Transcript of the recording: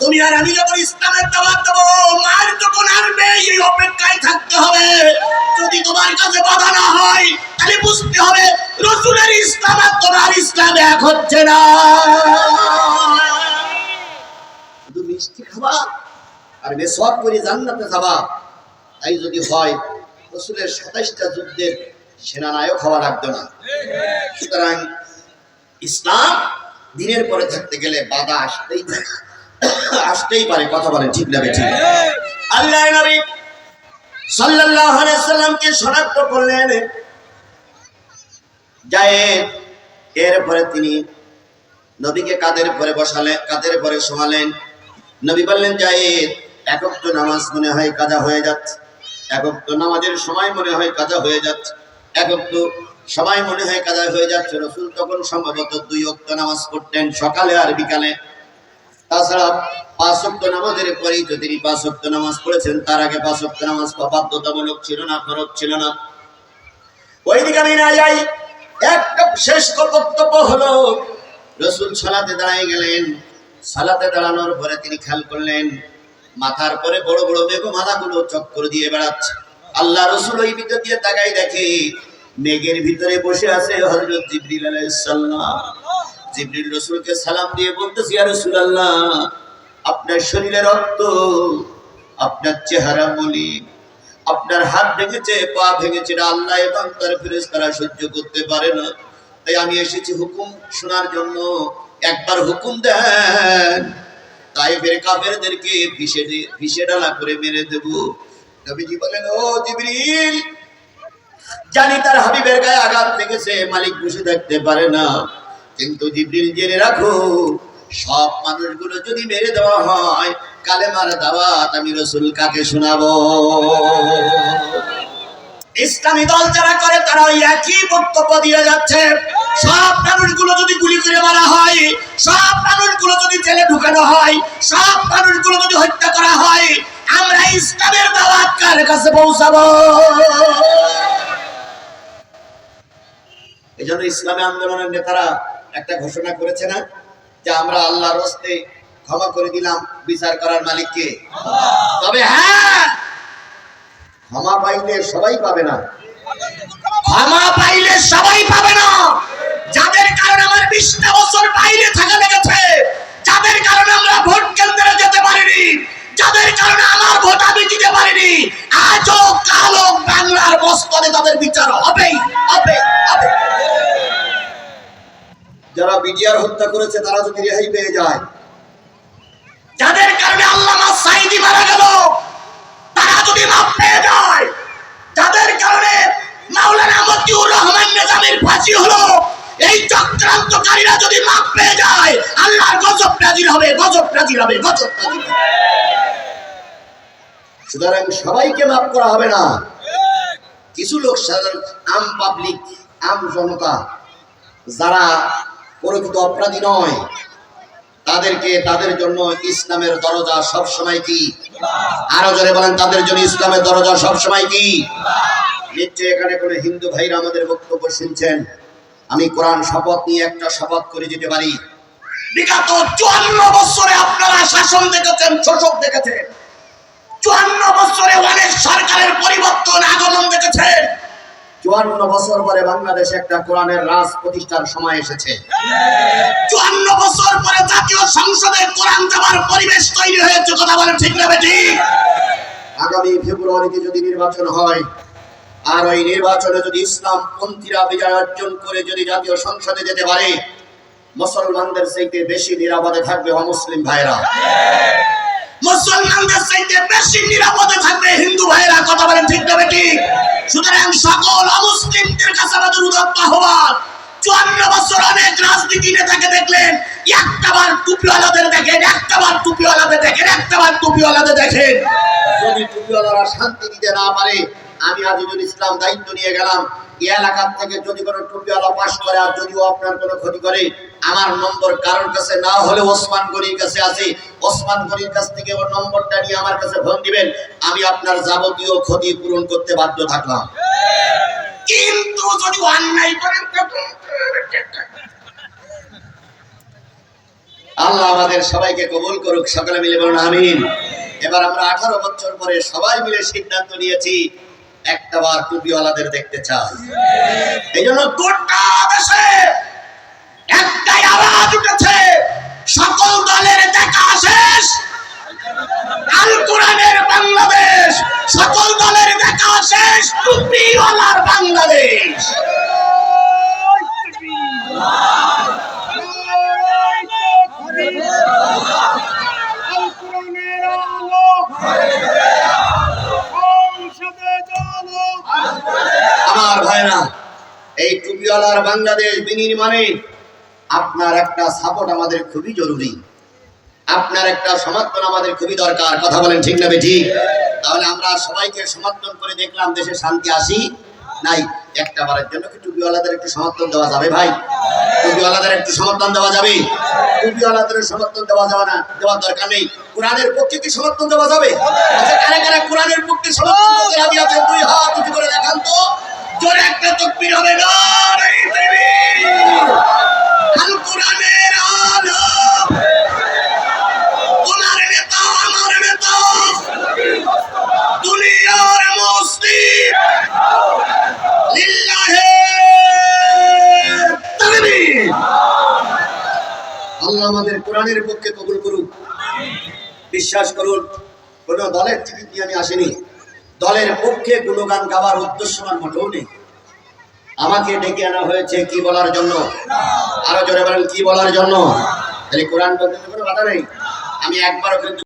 তুমি আর আমি যখন ইসলামের দাওয়াত দেবো মার যখন আসবে এই অপেক্ষায় থাকতে হবে। যদি তোমার কাছে বাধা না হয়, তাহলে বুঝতে হবে রসুলের ইসলাম তোমার ইসলাম এক হচ্ছে না। শুধু মিষ্টি খাবা আর বেসব করে জান্নাতে খাবা তাই যদি হয়, রসুলের সাতাইশটা যুদ্ধের সেনানায়ক হওয়া লাগতো না। সুতরাং ইসলাম দিনের পরে থাকতে গেলে বাধা আসতেই পারে আসতেই পারে, কথা বলেন ঠিক না ঠিক আল্লাহ নবী শনাক্ত করলেন। এরপরে তিনি নবীকে কাদের পরে বসালেন, কাদের পরে শোয়ালেন? নবী বললেন জায়েদ একক তো নামাজ মনে হয় কাজা হয়ে যাচ্ছে একক তো নামাজের সময় মনে হয় কাজা হয়ে যাচ্ছে একক তো সময় মনে হয় কাজা হয়ে যাচ্ছে। রসুল তখন সম্ভবত দুই অক্ত নামাজ পড়তেন সকালে আর বিকালে। তাছাড়া পাঁচ নামাজের পরেই তো তিনি পাঁচ নামাজ পড়েছেন, তার আগে পাঁচ নামাজ বাধ্যতামূলক ছিল না, ফরজ ছিল না। ওইদিকে আমি না যাই শেষ কর্তব্য হলো, রসুল গেলেন। সালাতে দাঁড়ানোর পরে তিনি খেয়াল করলেন, মাথার পরে বড় বড় মেঘ মাথাগুলো চক্কর দিয়ে বেড়াচ্ছে। আল্লাহ রসুল ওই ভিতর দিয়ে তাকাই দেখে, মেঘের ভিতরে বসে আছে হজরত জিবরিল আলাইসাল্লাম জিবরিল রসুলকে সালাম দিয়ে বলতেছি আর আপনার শরীরে রক্ত, আপনার চেহারা মলি আপনার হাত ভেঙেছে, পা ভেঙেছে আল্লাহ এবং তার তারা সহ্য করতে পারে না। তাই আমি এসেছি হুকুম শোনার জন্য। একবার হুকুম দেন তাই ফের কাফেরদেরকে ভিসে ভিসে ডালা করে মেরে দেব। নবীজি বলেন, ও জিবরিল, জানি তার হাবিবের গায়ে আঘাত লেগেছে, মালিক বসে থাকতে পারে না। কিন্তু জিবরিল জেনে রাখো, সব মানুষগুলো যদি মেরে দেওয়া হয়, কালেমার দাওয়াত আমি রসুল কাকে শোনাবো? ইসলামী দল যারা করে, তারা ওই একই বক্তব্য দিয়ে যাচ্ছে। সব মানুষগুলো যদি গুলি করে মারা হয়, সব মানুষগুলো যদি জেলে ঢুকানো হয়, সব মানুষগুলো যদি হত্যা করা হয়, আমরা ইসলামের দাওয়াত কার কাছে পৌঁছাবো? এই জন্য ইসলামী আন্দোলনের নেতারা একটা ঘোষণা করেছে না? যে আমরা আল্লাহর হস্তে ক্ষমা করে দিলাম বিচার করার মালিককে। তবে হ্যাঁ ক্ষমা পাইলে সবাই পাবে না। ক্ষমা পাইলে সবাই পাবে না। যাদের কারণে আমার বিশটা বছর বাইরে থাকা লেগেছে, যাদের কারণে আমরা ভোট কেন্দ্রে যেতে পারিনি, যাদের কারণে আমার ভোট আমি দিতে পারিনি, আজও কালো বাংলার বস্তরে তাদের বিচার হবেই। বিডিআর হত্যা করেছে তারা যদি রেহাই পেয়ে যায়। যাদের কারণে আল্লামা সাইদি মারা গেল তারা যদি মাপ পেয়ে যায় যাদের কারণে মাওলানা মতিউর রহমান নিজামের ফাঁসি হলো এই চক্রান্তকারীরা যদি মাপ পেয়ে যায় আল্লাহর গজব নাজির হবে গজব নাজির হবে গজব নাজির সুতরাং সবাইকে মাফ করা হবে না। কিছু লোক সাধারণ আম পাবলিক আম জনতা যারা প্রকৃত অপরাধী নয়। তাদেরকে তাদের জন্য ইসলামের দরজা সব সময় কি? আরও জোরে বলেন, তাদের জন্য ইসলামের দরজা সব সময় কি? নিশ্চয় এখানে কোনো হিন্দু ভাইরা আমাদের বক্তব্য শুনছেন। আমি কোরআন শপথ নিয়ে একটা শপথ করে যেতে পারি। বিগত চুয়ান্ন বছরে আপনারা শাসন দেখেছেন, শোষক দেখেছেন। চুয়ান্ন বছরে অনেক সরকারের পরিবর্তন আগমন দেখেছেন। চুয়ান্ন বছর পরে বাংলাদেশে একটা কোরআনের রাজ প্রতিষ্ঠার সময় এসেছে। চুয়ান্ন বছর পরে জাতীয় সংসদে কোরআন দেওয়ার পরিবেশ তৈরি হয়েছে, কথা বলেন ঠিক না আগামী ফেব্রুয়ারিতে যদি নির্বাচন হয়, আর ওই নির্বাচনে যদি ইসলাম পন্থীরা বিজয় অর্জন করে যদি জাতীয় সংসদে যেতে পারে, মুসলমানদের চাইতে বেশি নিরাপদে থাকবে অমুসলিম ভাইরা। মুসলমানদের চাইতে বেশি নিরাপদে থাকবে হিন্দু ভাইরা, কথা বলেন ঠিক না বেটি? সুতরাং সকল অমুসলিমদের কাছে আমাদের উদাত্ত আহ্বান। চুয়ান্ন বছর অনেক রাজনীতি নেতাকে দেখলেন একটাবার টুপিওয়ালাদের দেখেন একটাবার টুপিওয়ালাদের দেখেন একটাবার টুপিওয়ালাদের দেখেন। যদি টুপিওয়ালারা শান্তি দিতে না পারে, আমি আজিজুল ইসলাম দায়িত্ব নিয়ে গেলাম। এলাকার থেকে যদি কোনো টুপিওয়ালা পাশ করে আর যদিও আপনার কোনো ক্ষতি করে আমার নম্বর কারোর কাছে না হলে ওসমান গনির কাছে আছে। ওসমান গনির কাছ থেকে ওর নম্বরটা নিয়ে আমার কাছে ফোন দিবেন। আমি আপনার যাবতীয় ক্ষতি পূরণ করতে বাধ্য থাকলাম। কিন্তু যদি অন্যায় করেন আল্লাহ আমাদের সবাইকে কবুল করুক সকলে মিলে বলুন আমিন। এবার আমরা আঠারো বছর পরে সবাই মিলে সিদ্ধান্ত নিয়েছি একটা বার টুপিওয়ালাদের দেখতে চাই। এই জন্য গোটা দেশে একটাই আওয়াজ উঠেছে। সকল দলের দেখা শেষ। আল কোরআনের বাংলাদেশ। সকল দলের দেখা শেষ। টুপিওয়ালার বাংলাদেশ। আমার ভাইরা, এই টুপিওয়ালার বাংলাদেশ বিনির্মাণে আপনার একটা সাপোর্ট আমাদের খুবই জরুরি। আপনার একটা সমর্থন আমাদের খুবই দরকার। কথা বলেন ঠিক না ঠিক। তাহলে আমরা সবাইকে সমর্থন করে দেখলাম, দেশে শান্তি আসি নাই। একটা বারের জন্য কি টুপিওয়ালাদের একটু সমর্থন দেওয়া যাবে ভাই? টুপিওয়ালাদের একটু সমর্থন দেওয়া যাবে? টুপিওয়ালাদের সমর্থন দেওয়া যাবে না, দেওয়ার দরকার নেই। কোরআনের পক্ষে কি সমর্থন দেওয়া যাবে? আচ্ছা কারা কারা কোরআনের পক্ষে সমর্থন দুই হাত উঁচু করে দেখান তো। জোরে একটা তকবীর হবে না। আমাদের কোরআনের পক্ষে কবুল করুক। বিশ্বাস করুন, কোন দলের টিকিট নিয়ে আমি আসিনি। দলের পক্ষে গুণগান গাওয়ার উদ্দেশ্য আমার মোটেও নেই। আমাকে ডেকে আনা হয়েছে কি বলার জন্য? আরও জোরে বলেন, কি বলার জন্য? তাহলে কোরআন বলতে কোনো কথা নেই। আমি একবারও কিন্তু